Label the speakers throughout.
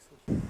Speaker 1: Thank.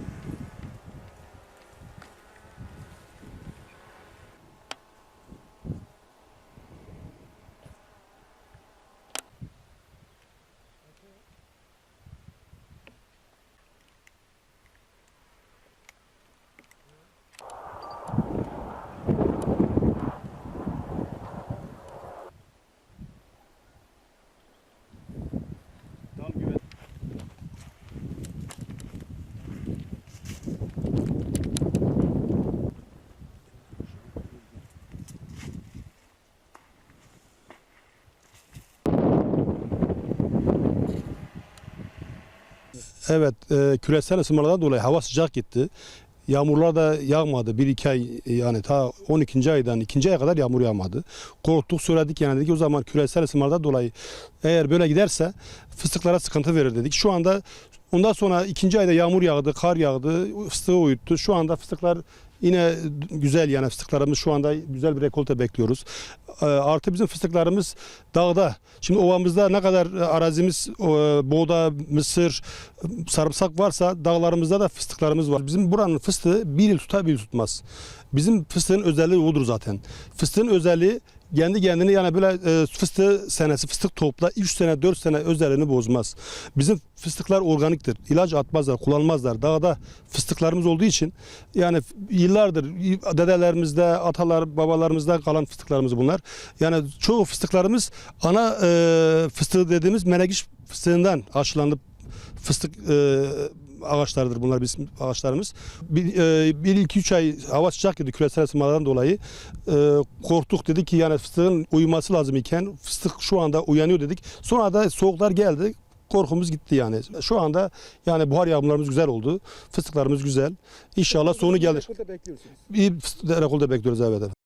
Speaker 1: Evet, e, küresel ısınmalardan dolayı hava sıcak gitti. Yağmurlar da yağmadı. Bir iki ay yani ta 12. aydan 2. aya kadar yağmur yağmadı. Korktuk söyledik yani dedik o zaman küresel ısınmalardan dolayı eğer böyle giderse fıstıklara sıkıntı verir dedik. Şu anda ondan sonra ikinci ayda yağmur yağdı, kar yağdı, fıstığı uyuttu. Şu anda fıstıklar yine güzel yani fıstıklarımız şu anda güzel bir rekolte bekliyoruz. E, Artı bizim fıstıklarımız dağda. Şimdi ovamızda ne kadar arazimiz buğda, mısır, sarımsak varsa dağlarımızda da fıstıklarımız var. Bizim buranın fıstığı bir yıl tutar bir yıl tutmaz. Bizim fıstığın özelliği odur zaten. Fıstığın özelliği kendi kendini yani böyle e, fıstığı senesi fıstık topla 3 sene 4 sene özelliğini bozmaz. Bizim fıstıklar organiktir. İlaç atmazlar, kullanmazlar. Dağda fıstıklarımız olduğu için yani yıllardır dedelerimizde, atalar, babalarımızda kalan fıstıklarımız bunlar. Yani çoğu fıstıklarımız ana e, fıstığı dediğimiz menekşe fıstığından aşılanıp fıstık e, ağaçlardır bunlar bizim ağaçlarımız. Bir, e, bir iki üç ay hava sıcak gibi küresel ısınmadan dolayı e, korktuk dedik ki yani fıstığın uyuması lazım iken fıstık şu anda uyanıyor dedik. Sonra da soğuklar geldi. Korkumuz gitti yani. Şu anda yani buhar yağmurlarımız güzel oldu. Fıstıklarımız güzel. İnşallah sonu gelir.
Speaker 2: Rekolde bekliyorsunuz.
Speaker 1: Bir fıstık bekliyoruz evet.